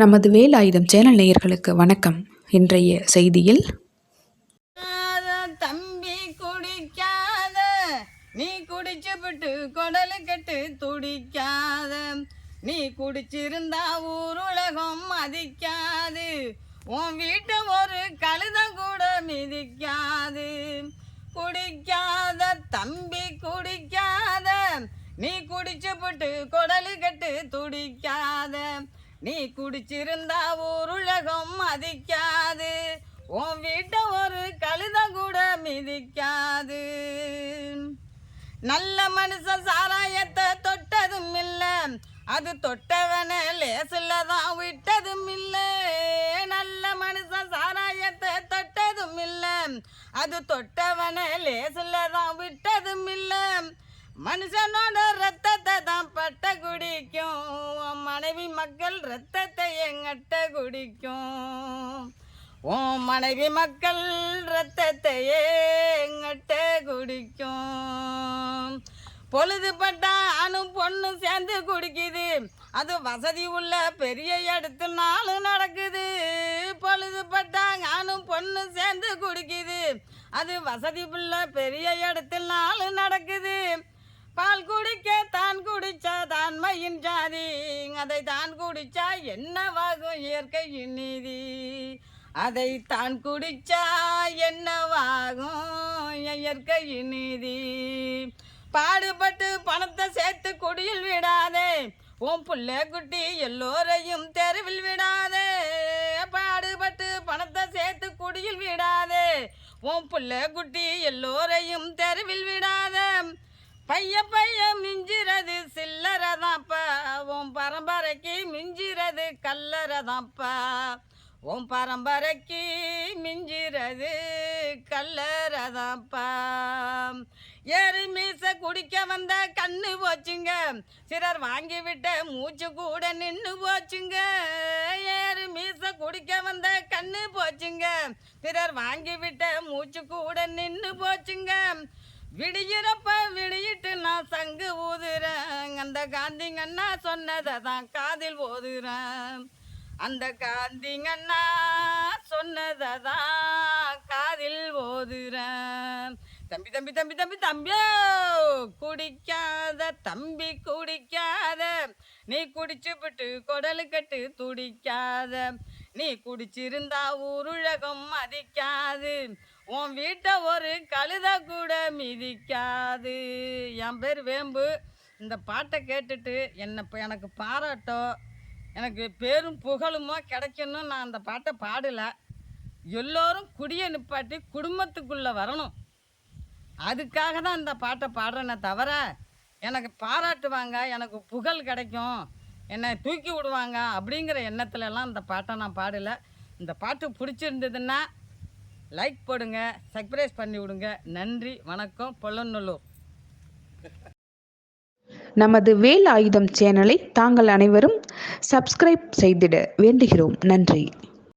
நமது வேலாயுதம் சேனல் நேயர்களுக்கு வணக்கம். இன்றைய செய்தியில் தம்பி குடிக்காத நீ குடிச்சுபிட்டு விட்டு கட்டு துடிக்காத. நீ குடிச்சிருந்தா ஊர் உலகம் மதிக்காது. உன் வீட்டை ஒரு கழுத கூட மிதிக்காது. குடிக்காத தம்பி குடிக்காத நீ குடிச்சுபிட்டு குடலு கட்டு துடிக்காத. நீ குடிச்சிருந்தா உருழகம் மதிக்காது. உன் வீட்டை ஒரு கழுத கூட மிதிக்காது. நல்ல மனுஷன் சாராயத்தை தொட்டதும் இல்லை. அது தொட்டவன லேசில் தான் விட்டதும் இல்லை. நல்ல மனுஷன் சாராயத்தை தொட்டதும் இல்லை. அது தொட்டவன லேசில் தான் மனுஷனோட ரத்தத்தை தான் பட்ட குடிக்கும். மனைவி மக்கள் ரத்தத்தை எங்கட்ட குடிக்கும். உன் மனைவி மக்கள் ரத்தத்தை எங்கட்ட குடிக்கும். பொழுதுபட்டா ஆணும் பொண்ணு சேர்ந்து குடிக்குது. அது வசதி உள்ள பெரிய இடத்துனாலும் நடக்குது. பொழுதுபட்டா ஆணும் பொண்ணு சேர்ந்து குடிக்குது. அது வசதி உள்ள பெரிய இடத்துனாலும் நடக்குது. பால் குடிக்க தான் குடிச்சா தான்மையின் ஜாதி. அதை தான் குடிச்சா என்னவாகும் இயற்கையின் நீதி. அதை தான் குடிச்சா என்னவாகும் இயற்கையின் நீதி. பாடுபட்டு பணத்தை சேர்த்து குடியில் விடாதே. உன் பிள்ளை குட்டி எல்லோரையும் தெருவில் விடாதே. பாடுபட்டு பணத்தை சேர்த்து குடியில் விடாதே. உன் பிள்ளை குட்டி எல்லோரையும் தெருவில் விடா பைய பைய மிஞ்சிறது சில்லறதாப்பா உன் பரம்பரைக்கு மிஞ்சிறது கல்லறதாப்பா உன் பரம்பரைக்கு மிஞ்சிறது கல்லறதாப்பா ஏறு மீச குடிக்க வந்த கண்ணு போச்சுங்க. சிலர் வாங்கிவிட்ட மூச்சு கூட நின்று போச்சுங்க. ஏறு மீச குடிக்க வந்த கண்ணு போச்சுங்க. சிறர் வாங்கிவிட்ட மூச்சு கூட நின்று போச்சுங்க. விடியிறப்ப விடியிட்டு நான் சங்கு ஊதுறேன். அந்த காந்திங்கண்ணா சொன்னதை தான் காதில் ஓதுறேன். அந்த காந்திங்கண்ணா சொன்னதை தான் காதில் ஓதுறேன். தம்பி தம்பி தம்பி தம்பி தம்பியோ குடிக்காத தம்பி குடிக்காத. நீ குடிச்சு விட்டு கொடலு கட்டு துடிக்காத. நீ குடிச்சிருந்தா உருழகம் மதிக்காது. உன் வீட்டை ஒரு கழுத கூட மிதிக்காது. என் பேர் வேம்பு. இந்த பாட்டை கேட்டுட்டு என்னை இப்போ எனக்கு பாராட்டோ எனக்கு பேரும் புகழுமோ கிடைக்கணும் நான் அந்த பாட்டை பாடலை. எல்லோரும் குடியை நிப்பாட்டி குடும்பத்துக்குள்ளே வரணும். அதுக்காக தான் இந்த பாட்டை பாடுறேனே தவிர எனக்கு பாராட்டுவாங்க எனக்கு புகழ் கிடைக்கும் என்னை தூக்கி விடுவாங்க அப்படிங்கிற எண்ணத்துலலாம் இந்த பாட்டை நான் பாடலை. இந்த பாட்டு பிடிச்சிருந்ததுன்னா லைக் போடுங்க சர்ப்ரைஸ் பண்ணி விடுங்க நன்றி வணக்கம் பொல்லநல்லூர். நமது வேல் ஆயுதம் சேனலை தாங்கள் அனைவரும் சப்ஸ்கிரைப் செய்திட வேண்டுகிறோம். நன்றி.